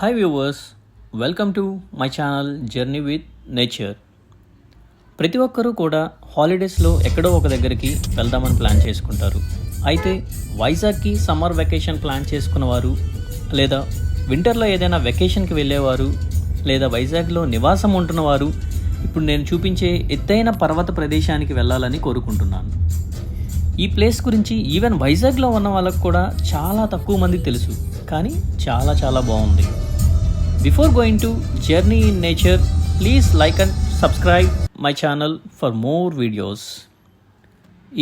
Hi viewers welcome to my channel journey with nature ప్రతి ఒక్కరూ కూడా హాలిడేస్లో ఎక్కడో ఒక దగ్గరికి వెళ్దామని ప్లాన్ చేసుకుంటారు. అయితే వైజాగ్కి సమ్మర్ వెకేషన్ ప్లాన్ చేసుకున్నవారు లేదా వింటర్లో ఏదైనా వెకేషన్కి వెళ్ళేవారు లేదా వైజాగ్లో నివాసం ఉంటున్నవారు ఇప్పుడు నేను చూపించే ఎత్తైన పర్వత ప్రదేశానికి వెళ్ళాలని కోరుకుంటున్నాను. ఈ ప్లేస్ గురించి ఈవెన్ వైజాగ్లో ఉన్న వాళ్ళకు కూడా చాలా తక్కువ మంది తెలుసు. కానీ చాలా చాలా బాగుంది. Before going to journey in nature please like and subscribe my channel for more videos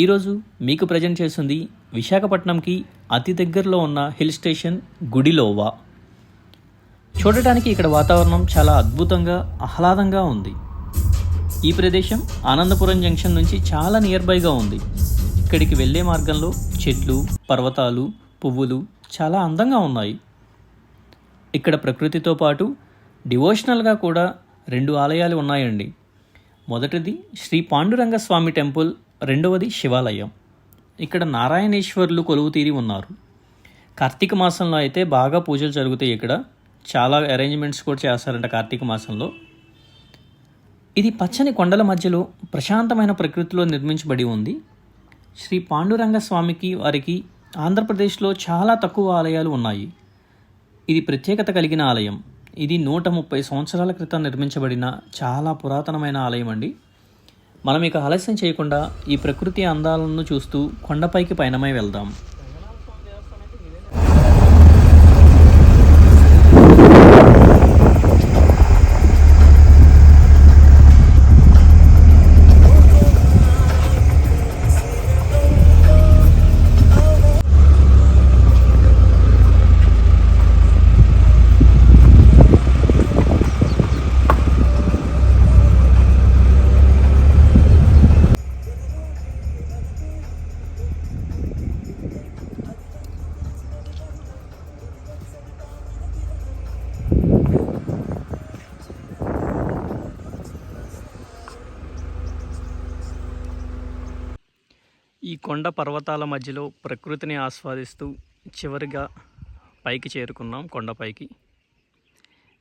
ఈరోజు మీకు ప్రజెంట్ చేస్తుంది విశాఖపట్నంకి అతి దగ్గరలో ఉన్న హిల్ స్టేషన్ గుడిలోవా. చూడటానికి ఇక్కడ వాతావరణం చాలా అద్భుతంగా ఆహ్లాదంగా ఉంది. ఈ ప్రదేశం ఆనందపురం జంక్షన్ నుంచి చాలా నియర్ బైగా ఉంది. ఇక్కడికి వెళ్ళే మార్గంలో చెట్లు పర్వతాలు పువ్వులు చాలా అందంగా ఉన్నాయి. ఇక్కడ ప్రకృతితో పాటు డివోషనల్గా కూడా రెండు ఆలయాలు ఉన్నాయండి. మొదటిది శ్రీ పాండురంగ స్వామి టెంపుల్ రెండవది శివాలయం. ఇక్కడ నారాయణేశ్వర్లు కొలువు తీరి ఉన్నారు. కార్తీక మాసంలో అయితే బాగా పూజలు జరుగుతాయి ఇక్కడ. చాలా అరేంజ్మెంట్స్ కూడా చేస్తారంట కార్తీక మాసంలో. ఇది పచ్చని కొండల మధ్యలో ప్రశాంతమైన ప్రకృతిలో నిర్మించబడి ఉంది. శ్రీ పాండురంగ స్వామికి వారికి ఆంధ్రప్రదేశ్లో చాలా తక్కువ ఆలయాలు ఉన్నాయి. ఇది ప్రత్యేకత కలిగిన ఆలయం. ఇది నూట ముప్పై సంవత్సరాల క్రితం నిర్మించబడిన చాలా పురాతనమైన ఆలయం అండి. మనం ఇక ఆలస్యం చేయకుండా ఈ ప్రకృతి అందాలను చూస్తూ కొండపైకి పయనమై వెళ్దాం. కొండ పర్వతాల మధ్యలో ప్రకృతిని ఆస్వాదిస్తూ చివరిగా పైకి చేరుకున్నాం కొండపైకి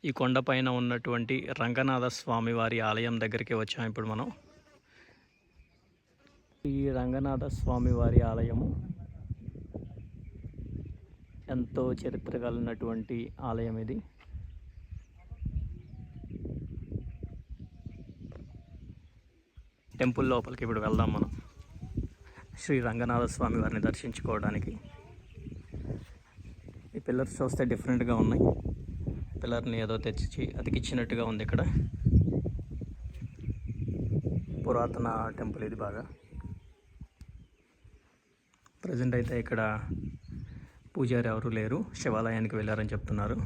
ఈ కొండపైన ఉన్నటువంటి రంగనాథ స్వామి వారి ఆలయం దగ్గరికి వచ్చాం ఇప్పుడు మనం. ఈ రంగనాథ స్వామి వారి ఆలయము ఎంతో చరిత్ర కలిగినటువంటి ఆలయం ఇది. టెంపుల్ లోపలికి ఇప్పుడు వెళ్దాం మనం. శ్రీ రంగనాథ స్వామి వారిని దర్శించుకోవడానికి. ఈ పిల్లర్స్ చూస్తే డిఫరెంట్గా ఉన్నాయి. పిల్లర్ని ఏదో తెచ్చి అతికిచ్చినట్టుగా ఉంది ఇక్కడ. పురాతన టెంపుల్ ఇది బాగా. ప్రజెంట్ అయితే ఇక్కడ పూజారి ఎవరు లేరు. శివాలయానికి వెళ్ళారని చెప్తున్నారు.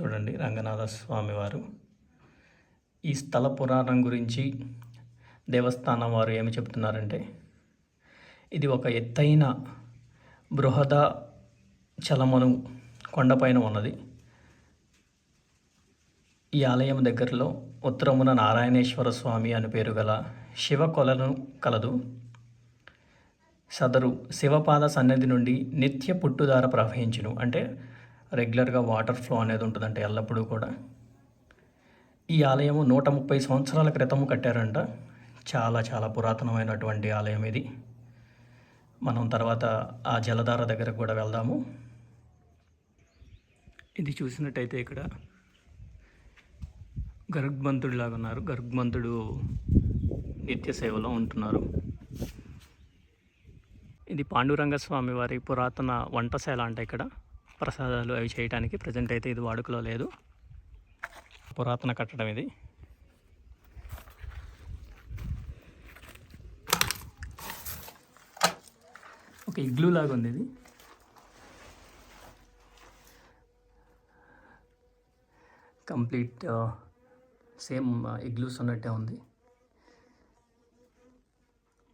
చూడండి రంగనాథ స్వామి వారు. ఈ స్థల పురాణం గురించి దేవస్థానం వారు ఏమి చెప్తున్నారంటే ఇది ఒక ఎత్తైన బృహద చలమను కొండపైన ఉన్నది. ఈ ఆలయం దగ్గరలో ఉత్తరమున నారాయణేశ్వర స్వామి అని పేరు గల శివ కొలను కలదు. సదరు శివపాద సన్నిధి నుండి నిత్య పుట్టుదార ప్రవహించును. అంటే రెగ్యులర్గా వాటర్ ఫ్లో అనేది ఉంటుందంట ఎల్లప్పుడూ కూడా. ఈ ఆలయము నూట ముప్పై సంవత్సరాల క్రితం కట్టారంట. చాలా చాలా పురాతనమైనటువంటి ఆలయం ఇది. మనం తర్వాత ఆ జలధార దగ్గరకు కూడా వెళ్దాము. ఇది చూసినట్టయితే ఇక్కడ గర్గ్బంతుడిలాగా ఉన్నారు. గరుగ్మంతుడు నిత్య సేవలో ఉంటున్నారు. ఇది పాండురంగ స్వామి వారి పురాతన వంటశాల అంట ఇక్కడ. ప్రసాదాలు అవి చేయడానికి ప్రజెంట్ అయితే ఇది వాడుకలో లేదు. పురాతన కట్టడం ఇది. ఒక ఇగ్లూ లాగా ఉంది ఇది. కంప్లీట్ సేమ్ ఇగ్లూస్ ఉన్నట్టే ఉంది.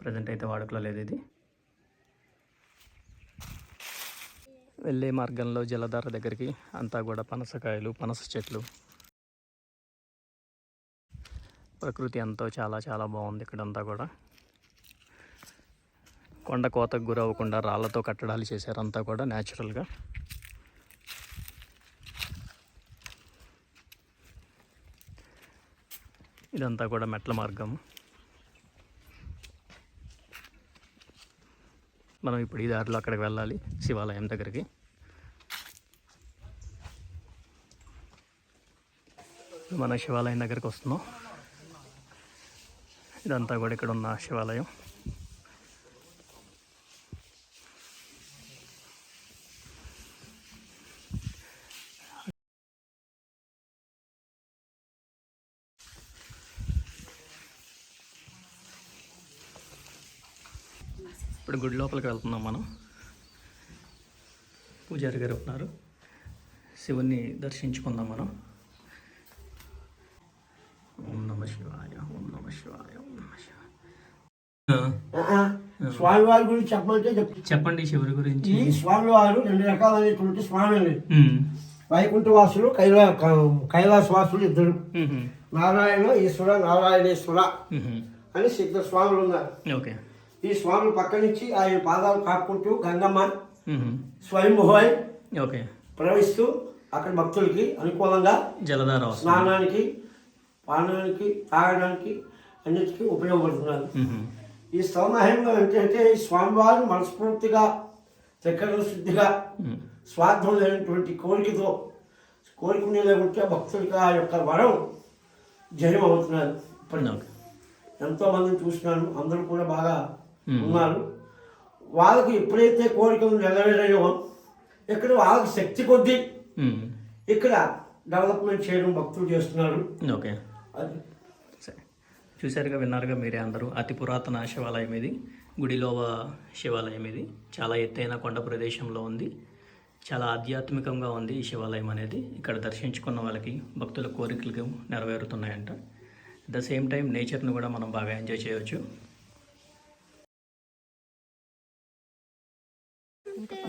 ప్రజెంట్ అయితే వాడుకలో లేదు ఇది. వెళ్ళే మార్గంలో జలధార దగ్గరికి అంతా కూడా పనసకాయలు పనస చెట్లు. ప్రకృతి ఎంతో చాలా చాలా బాగుంది ఇక్కడంతా కూడా. కొండ కోతకు గురవ్వకుండా రాళ్ళతో కట్టడాలు చేశారు అంతా కూడా న్యాచురల్గా ఇదంతా కూడా మెట్ల మార్గం. మనం ఇప్పుడు ఈ దారిలో అక్కడికి వెళ్ళాలి శివాలయం దగ్గరికి. మన శివాలయం దగ్గరికి వస్తున్నాం. ఇదంతా కూడా ఇక్కడ ఉన్న శివాలయం. ఇప్పుడు గుడి లోపలికి వెళ్తున్నాం మనం. పూజారి గారు ఉన్నారు. శివుణ్ణి దర్శించుకుందాం మనం. స్వామివారి గురించి చెప్పమంటే చెప్పండి శివుడి గురించి. ఈ స్వామివారు రెండు రకాలైనటువంటి స్వామి ఉమ్. వైకుంఠవాసులు కైలా కైలాసవాసులు ఇద్దరు. నారాయణ ఈశ్వర నారాయణేశ్వర. అని ఇద్దరు స్వాములు ఉన్నారు. ఓకే. ఈ స్వామి పక్క నుంచి ఆయన పాదాలు కాపుకుంటూ గంగమ్మ ఓకే. ప్రవహిస్తూ అక్కడ భక్తులకి అనుకూలంగా జలధార వస్తుంది. స్నానానికి పానానికి తాగడానికి అన్నిటికీ ఉపయోగపడుతున్నారు. ఈ స్తవమహిమ ఏంటంటే ఈ స్వామివారు మనస్ఫూర్తిగా చక్కెర శుద్ధిగా. స్వార్థం లేనటువంటి కోరికతో కోరుకునేలా ఉంటే భక్తుడికి ఆ యొక్క వరం జయం అవుతున్నారు ఇప్పటికి ఓకే ఎంతో మందిని చూసినాను అందరూ కూడా బాగా. ఉన్నారు వాళ్ళకి ఎప్పుడైతే కోరికలు నెరవేరాయో ఇక్కడ వాళ్ళకి శక్తి కొద్దీ. ఇక్కడ డెవలప్మెంట్ చేయడం భక్తులు చేస్తున్నారు ఓకే చూశారుగా విన్నారుగా మీరే అందరూ. అతి పురాతన శివాలయం ఇది. గుడిలోవ శివాలయం ఇది. చాలా ఎత్తైన కొండ ప్రదేశంలో ఉంది. చాలా ఆధ్యాత్మికంగా ఉంది ఈ శివాలయం అనేది. ఇక్కడ దర్శించుకున్న వాళ్ళకి భక్తుల కోరికలకు నెరవేరుతున్నాయంట. అట్ ద సేమ్ టైం నేచర్ని కూడా మనం బాగా ఎంజాయ్ చేయవచ్చు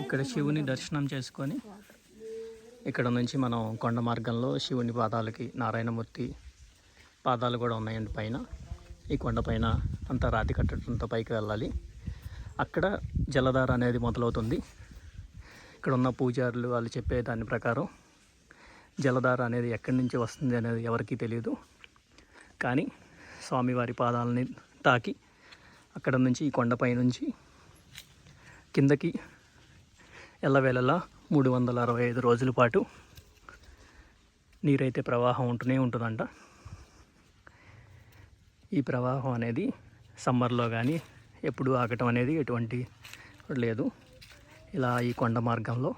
ఇక్కడ శివుని దర్శనం చేసుకొని ఇక్కడ నుంచి మనం కొండ మార్గంలో శివుని పాదాలకి నారాయణమూర్తి పాదాలు కూడా ఉన్నాయండి పైన. ఈ కొండ పైన అంతా రాతి కట్టడంతో పైకి వెళ్ళాలి. అక్కడ జలధార అనేది మొదలవుతుంది. ఇక్కడ ఉన్న పూజారులు వాళ్ళు చెప్పే దాని ప్రకారం జలధార అనేది ఎక్కడి నుంచి వస్తుంది అనేది ఎవరికీ తెలియదు కానీ స్వామివారి పాదాలని తాకి అక్కడ నుంచి ఈ కొండపై నుంచి కిందకి ఎల్లవేళలా మూడు వందల అరవై ఐదు రోజుల పాటు నీరైతే ప్రవాహం ఉంటూనే ఉంటుందంట. ఈ ప్రవాహం అనేది సమ్మర్లో కానీ ఎప్పుడు ఆగటం అనేది ఎటువంటి లేదు. ఇలా ఈ కొండ మార్గంలో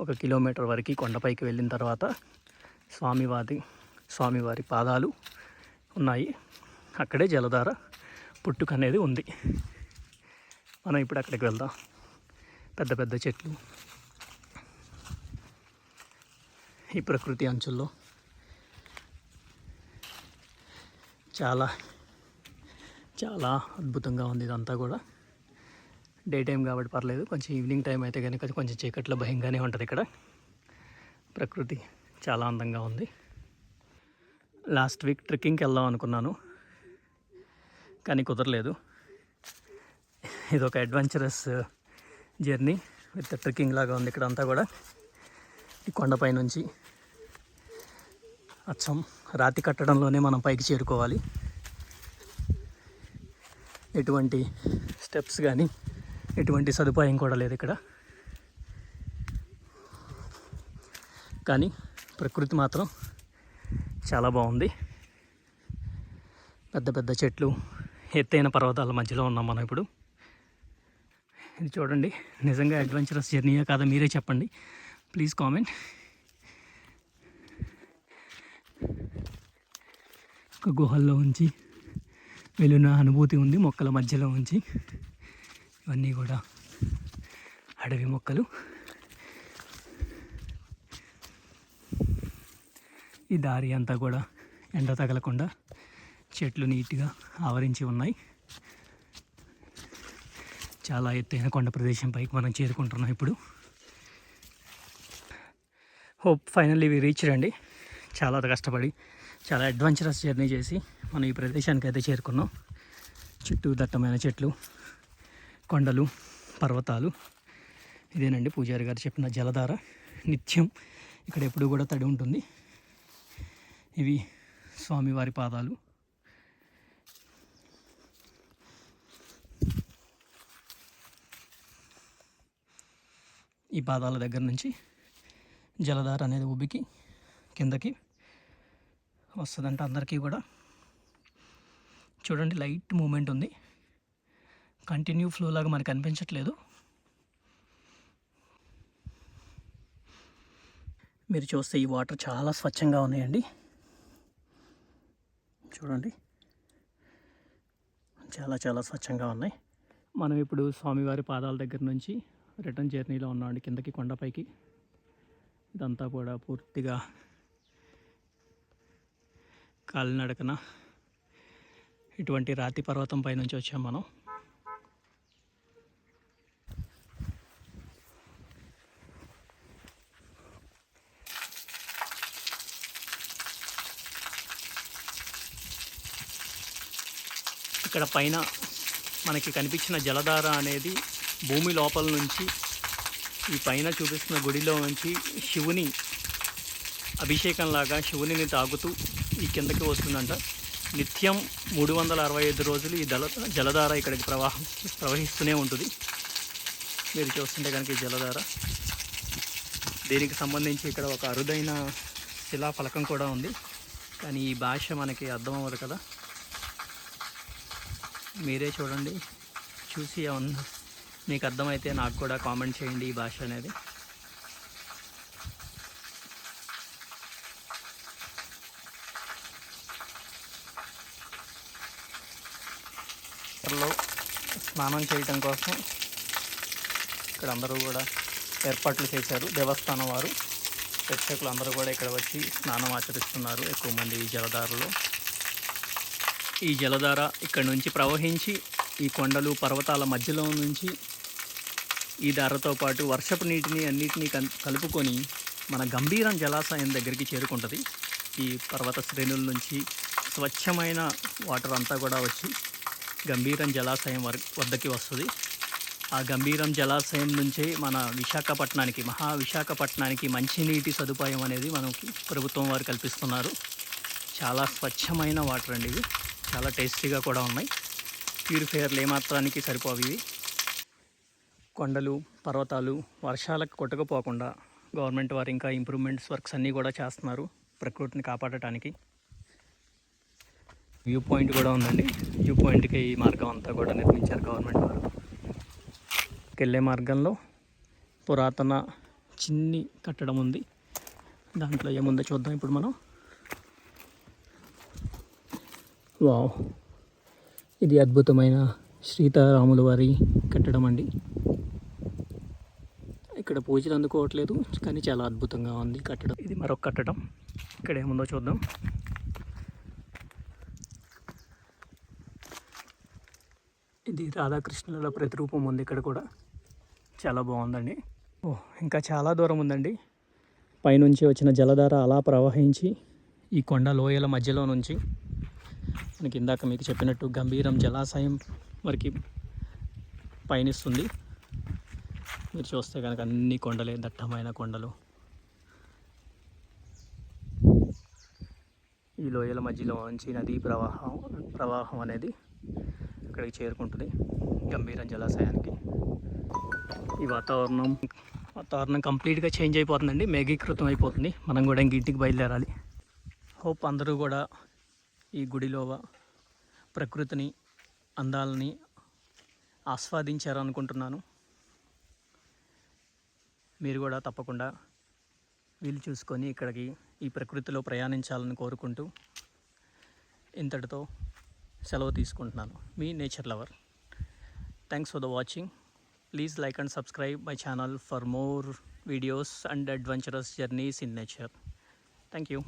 ఒక కిలోమీటర్ వరకు కొండపైకి వెళ్ళిన తర్వాత స్వామివారి స్వామివారి పాదాలు ఉన్నాయి. అక్కడే జలధార పుట్టుక అనేది ఉంది. మనం ఇప్పుడు అక్కడికి వెళ్దాం. పెద్ద పెద్ద చెట్లు ఈ ప్రకృతి అంచుల్లో. చాలా చాలా అద్భుతంగా ఉంది ఇదంతా కూడా. డే టైం కాబట్టి పర్లేదు. కొంచెం ఈవినింగ్ టైం అయితే కనుక కొంచెం చీకట్లో భయంగానే ఉంటుంది ఇక్కడ. ప్రకృతి చాలా అందంగా ఉంది. లాస్ట్ వీక్ ట్రెక్కింగ్కి వెళ్దాం అనుకున్నాను. కానీ కుదరలేదు. ఇది ఒక అడ్వెంచరస్ జర్నీ విత్ ట్రెక్కింగ్ లాగా ఉంది ఇక్కడ అంతా కూడా. ఈ కొండపై నుంచి అచ్చం. రాతి కట్టడంలోనే మనం పైకి చేరుకోవాలి. ఎటువంటి స్టెప్స్ కానీ ఎటువంటి సదుపాయం కూడా లేదు ఇక్కడ. కానీ ప్రకృతి మాత్రం చాలా బాగుంది. పెద్ద పెద్ద చెట్లు ఎత్తైన పర్వతాల మధ్యలో ఉన్నాం మనం ఇప్పుడు. ఇది చూడండి నిజంగా అడ్వెంచరస్ జర్నీయా కాదా మీరే చెప్పండి. ప్లీజ్ కామెంట్ ఒక గుహల్లో ఉంచి వెళ్ళిన అనుభూతి ఉంది మొక్కల మధ్యలో ఉంచి. ఇవన్నీ కూడా అడవి మొక్కలు. ఈ దారి అంతా కూడా ఎండ తగలకుండా చెట్లు నీట్గా ఆవరించి ఉన్నాయి. చాలా ఎత్తైన కొండ ప్రదేశం పైకి మనం చేరుకుంటున్నాం ఇప్పుడు. హోప్ ఫైనల్లీ వి రీచ్ రండి. చాలా కష్టపడి చాలా అడ్వెంచరస్ జర్నీ చేసి మనం ఈ ప్రదేశానికి అయితే చేరుకున్నాం. చుట్టూ దట్టమైన చెట్లు కొండలు పర్వతాలు. ఇదేనండి పూజారి గారు చెప్పిన జలధార. నిత్యం ఇక్కడ ఎప్పుడు కూడా తడి ఉంటుంది. ఇవి స్వామివారి పాదాలు. ఈ పాదాల దగ్గర నుంచి జలధార అనేది ఉబికి కిందకి వస్తుందంట అందరికీ కూడా. చూడండి లైట్ మూమెంట్ ఉంది. కంటిన్యూ ఫ్లో లాగా మనకు అనిపించట్లేదు. మీరు చూస్తే ఈ వాటర్ చాలా స్వచ్ఛంగా ఉన్నాయండి. చూడండి. చాలా చాలా స్వచ్ఛంగా ఉన్నాయి. మనం ఇప్పుడు స్వామివారి పాదాల దగ్గర నుంచి రిటర్న్ జర్నీలో ఉన్నామండి కిందకి కొండపైకి. ఇదంతా కూడా పూర్తిగా కాలినడకన ఇటువంటి రాతి పర్వతం పై నుంచి వచ్చాం మనం. ఇక్కడ పైన మనకి కనిపించిన జలధార అనేది భూమి లోపల నుంచి ఈ పైన చూపిస్తున్న గుడిలో నుంచి శివుని అభిషేకంలాగా శివునిని తాగుతూ ఈ కిందకి వస్తుందంట. నిత్యం మూడు వందల అరవై ఐదు రోజులు ఈ జల జలధార ఇక్కడికి ప్రవాహం ప్రవహిస్తూనే ఉంటుంది. మీరు చూస్తుంటే కనుక ఈ జలధార. దీనికి సంబంధించి ఇక్కడ ఒక అరుదైన శిలా ఫలకం కూడా ఉంది. కానీ ఈ భాష మనకి అర్థం అవ్వదు కదా. మీరే చూడండి. చూసి మీకు అర్థమైతే నాకు కూడా కామెంట్ చేయండి ఈ భాష అనేది. వాటర్లో స్నానం చేయటం కోసం ఇక్కడ అందరూ కూడా ఏర్పాట్లు చేశారు. దేవస్థానం వారు ప్రేక్షకులు అందరూ కూడా ఇక్కడ వచ్చి స్నానం ఆచరిస్తున్నారు ఎక్కువ మంది ఈ జలధారలో. ఈ జలధార ఇక్కడ నుంచి ప్రవహించి ఈ కొండలు పర్వతాల మధ్యలో నుంచి ఈ ధారతో పాటు వర్షపు నీటిని అన్నిటినీ కలుపుకొని మన గంభీరం జలాశయం దగ్గరికి చేరుకుంటుంది. ఈ పర్వత శ్రేణుల నుంచి స్వచ్ఛమైన వాటర్ అంతా కూడా వచ్చి గంభీరం జలాశయం వర వద్దకి వస్తుంది. ఆ గంభీరం జలాశయం నుంచే మన విశాఖపట్నానికి మహా విశాఖపట్నానికి మంచినీటి సదుపాయం అనేది మనకి ప్రభుత్వం వారు కల్పిస్తున్నారు. చాలా స్వచ్ఛమైన వాటర్ అండి ఇవి చాలా టేస్టీగా కూడా ఉన్నాయి. ప్యూరిఫైయర్లు ఏమాత్రానికి సరిపోవు ఇవి. కొండలు పర్వతాలు వర్షాలకు కొట్టకపోకుండా గవర్నమెంట్ వారు ఇంకా ఇంప్రూవ్మెంట్స్ వర్క్స్ అన్నీ కూడా చేస్తున్నారు ప్రకృతిని కాపాడటానికి. వ్యూ పాయింట్ కూడా ఉందండి. వ్యూ పాయింట్కి ఈ మార్గం అంతా కూడా నిర్మించారు గవర్నమెంట్ వారు. వెళ్ళే మార్గంలో పురాతన చిన్ని కట్టడం ఉంది. దాంట్లో ఏముందో చూద్దాం ఇప్పుడు మనం. వావ్! ఇది అద్భుతమైన సీతారాముల వారి కట్టడం అండి. ఇక్కడ పూజలు అందుకోవట్లేదు కానీ చాలా అద్భుతంగా ఉంది కట్టడం. ఇది మరొక కట్టడం. ఇక్కడ ఏముందో చూద్దాం. రాధాకృష్ణుల ప్రతిరూపం ఉంది ఇక్కడ కూడా. చాలా బాగుందండి. ఓ ఇంకా చాలా దూరం ఉందండి. పైనుంచి వచ్చిన జలధార అలా ప్రవహించి ఈ కొండ లోయల మధ్యలో నుంచి మనకి ఇందాక మీకు చెప్పినట్టు గంభీరం జలాశయం వరకు పయనిస్తుంది. మీరు చూస్తే కనుక అన్ని కొండలే దట్టమైన కొండలు. ఈ లోయల మధ్యలో నుంచి నదీ ప్రవాహం ప్రవాహం అనేది ఇక్కడికి చేరుకుంటుంది గంభీరం జలాశయానికి. ఈ వాతావరణం వాతావరణం కంప్లీట్గా చేంజ్ అయిపోతుందండి మేఘీకృతం అయిపోతుంది. మనం కూడా ఇంక ఇంటికి బయలుదేరాలి. హోప్ అందరూ కూడా ఈ గుడిలో ప్రకృతిని అందాలని ఆస్వాదించారనుకుంటున్నాను. మీరు కూడా తప్పకుండా వీలు చూసుకొని ఇక్కడికి ఈ ప్రకృతిలో ప్రయాణించాలని కోరుకుంటూ ఇంతటితో సెలవు తీసుకుంటున్నాను. మీ nature lover. Thanks for the watching please like and subscribe my channel for more videos and adventurous journeys in nature thank you